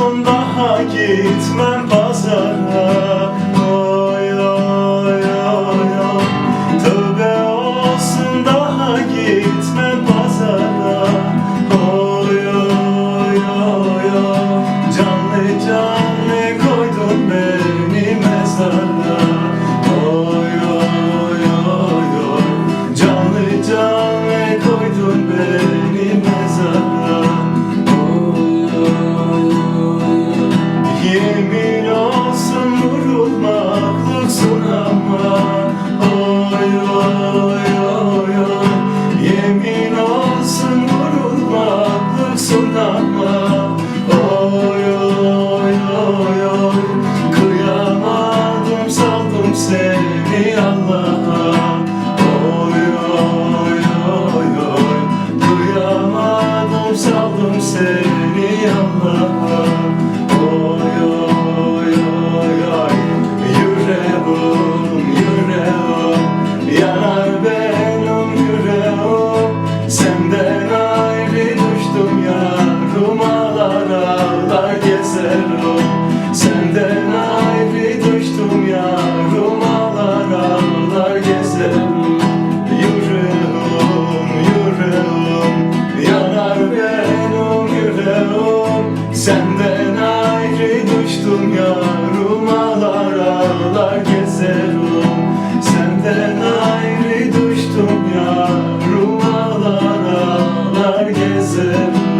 Olsun daha gitmem pazara. Oy oy oy oy Tövbe olsun daha gitmem oy Kıyamadım saldım seni Allah'a Oy oy oy oy Kıyamadım saldım seni Allah'a Oy oy oy oy Yüreğim yüreğim Yanar benim yüreğim Senden ayrı düştüm yarım Ağlar ağlar gezerim yarım Senden ayrı düştüm yarım Ağlar ağlar gezerim Senden ayrı düştüm yarım Ağlar ağlar gezerim